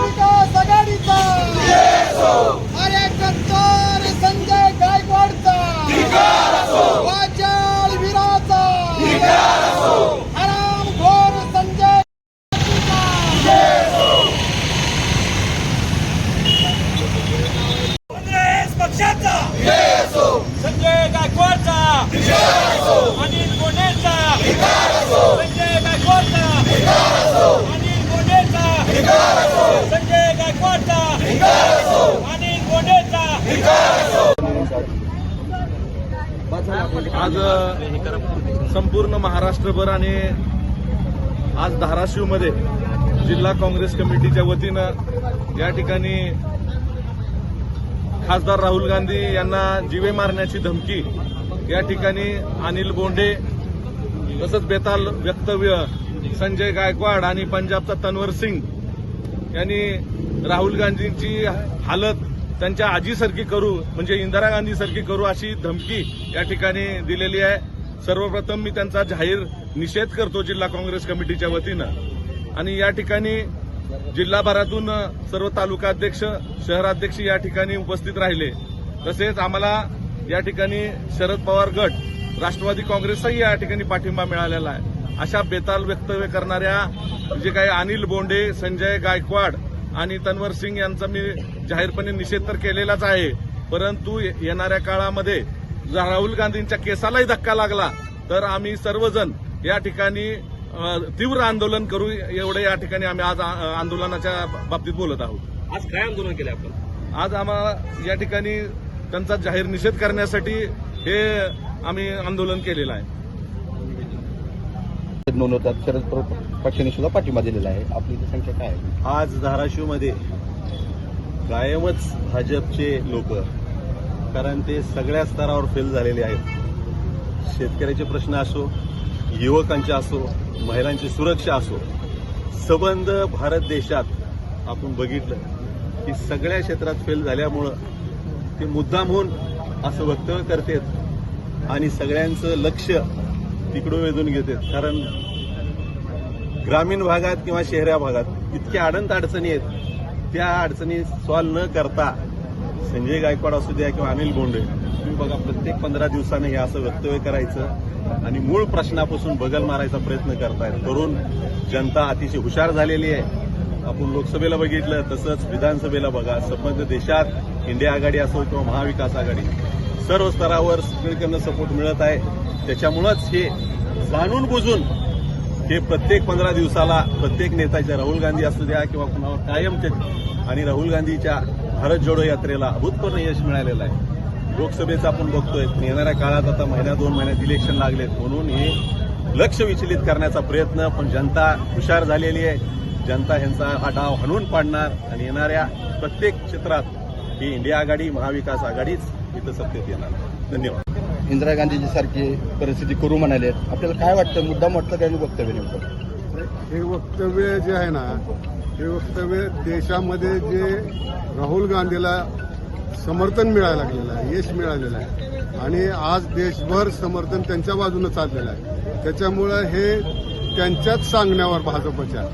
विकास आघाडीचा अरे कंचर संजय गायकवाडचा वाचाळ वीराचा हराम घोर संजय काँग्रेस पक्षाचा संजय गायकवाडचा अनिल गोडेचा संजय गायकवाडचा अनिल गोडेचा संजय गायकवाडचा अनिल गोडेचा आज संपूर्ण महाराष्ट्रभर आणि आज धाराशिवमध्ये जिल्हा काँग्रेस कमिटीच्या वतीनं या ठिकाणी खासदार राहुल गांधी यांना जीवे मारण्याची धमकी या ठिकाणी अनिल बोंडे तसंच बेताल वक्तव्य संजय गायकवाड आणि पंजाबचा तन्वर सिंग यांनी राहुल गांधींची हालत त्यांच्या आजीसारखी करू म्हणजे इंदिरा गांधीसारखी करू अशी धमकी या ठिकाणी दिलेली आहे. सर्वप्रथम मी त्यांचा जाहीर निषेध करतो जिल्हा काँग्रेस कमिटीच्या वतीनं. आणि या ठिकाणी जिल्हाभरातून सर्व तालुका अध्यक्ष शहराध्यक्ष या ठिकाणी उपस्थित राहिले. तसेच आम्हाला या ठिकाणी शरद पवार गट राष्ट्रवादी काँग्रेसचाही या ठिकाणी पाठिंबा मिळालेला आहे. अशा बेताल वक्तव्य करणाऱ्या म्हणजे जे काही अनिल बोंडे संजय गायकवाड आणि तन्वर सिंग यांचा मी जाहीरपणे निषेध तर केलेलाच आहे. परंतु येणाऱ्या काळामध्ये जर राहुल गांधींच्या केसालाही धक्का लागला तर आम्ही सर्वजण या ठिकाणी तीव्र आंदोलन करू. एवढे या ठिकाणी आम्ही आज आंदोलनाच्या बाबतीत बोलत आहोत. आज काय आंदोलन केलं आपण? आज आम्हाला या ठिकाणी त्यांचा जाहीर निषेध करण्यासाठी हे आम्ही आंदोलन केलेलं आहे. नोंदवतात. शरद पक्षाने सुद्धा पाठिंबा दिलेला आहे. आपली संख्या काय आहे? आज धाराशिवमध्ये कायमच भाजपचे लोक कारण ते सगळ्या स्तरावर फेल झालेले आहेत. शेतकऱ्याचे प्रश्न असो युवकांचे असो महिलांची सुरक्षा असो सबंध भारत देशात आपण बघितलं की सगळ्या क्षेत्रात फेल झाल्यामुळं ते मुद्दामहून असं वक्तव्य करतात आणि सगळ्यांचं लक्ष तिकडून वेधून घेतात. कारण ग्रामीण भागात किंवा शहरा भागात इतक्या अडंत अडचणी आहेत. त्या अडचणी सॉल्व न करता संजय गायकवाड असू द्या किंवा अनिल बोंडे तुम्ही बघा प्रत्येक पंधरा दिवसानं हे असं वक्तव्य करायचं आणि मूळ प्रश्नापासून बगल मारायचा प्रयत्न करतायत. तरुण जनता अतिशय हुशार झालेली आहे. आपण लोकसभेला बघितलं तसंच विधानसभेला बघा. संबंध देशात इंडिया आघाडी असो किंवा महाविकास आघाडी सर्व स्तरावर सगळीकडनं सपोर्ट मिळत आहे. त्याच्यामुळंच हे जाणून बुजून हे प्रत्येक पंधरा दिवसाला प्रत्येक नेत्याच्या राहुल गांधी असू द्या किंवा कुणावर कायम ते आणि राहुल गांधीच्या भारत जोडो यात्रेला अभूतपूर्ण यश मिळालेलं आहे. लोकसभेचं आपण बघतोय. येणाऱ्या काळात आता महिन्या दोन महिन्यात इलेक्शन लागलेत म्हणून हे लक्ष विचलित करण्याचा प्रयत्न पण जनता हुशार झालेली आहे. जनता ह्यांचा हा डाव हाणून पाडणार आणि येणाऱ्या प्रत्येक क्षेत्रात ही इंडिया आघाडी महाविकास आघाडीच इथं सत्तेत येणार. धन्यवाद. इंदिरा गांधीजी सारखी परिस्थिती करू म्हणाले आपल्याला काय वाटतं? मुद्दा म्हटलं काय वक्तव्य नेमकं? हे वक्तव्य जे आहे ना हे वक्तव्य देशामध्ये जे राहुल गांधीला समर्थन मिळायला लागलेलं आहे यश मिळालेलं आहे. आणि आज देशभर समर्थन त्यांच्या बाजूनं चाललेलं आहे. त्याच्यामुळं हे त्यांच्याच सांगण्यावर भाजपच्या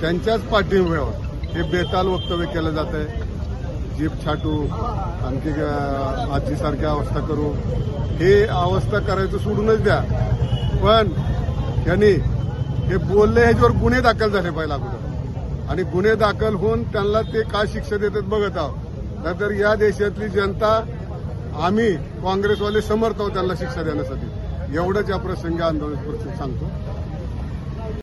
त्यांच्याच पाठिंब्यावर हे बेताल वक्तव्य केलं जात आहे जीप छाटू आणखी आजीसारख्या आजीसारखी अवस्था करू. हे अवस्था करायचं सोडूनच द्या. पण त्यांनी हे बोलले ह्याच्यावर गुन्हे दाखल झाले पाहिजे अगोदर. आणि गुन्हे दाखल होऊन त्यांना ते काय शिक्षा देतात बघत आहोत. नाहीतर या देशातली जनता आम्ही काँग्रेसवाले समर्थ आहोत त्यांना शिक्षा देण्यासाठी. एवढंच या प्रसंगी आंदोलन सांगतो.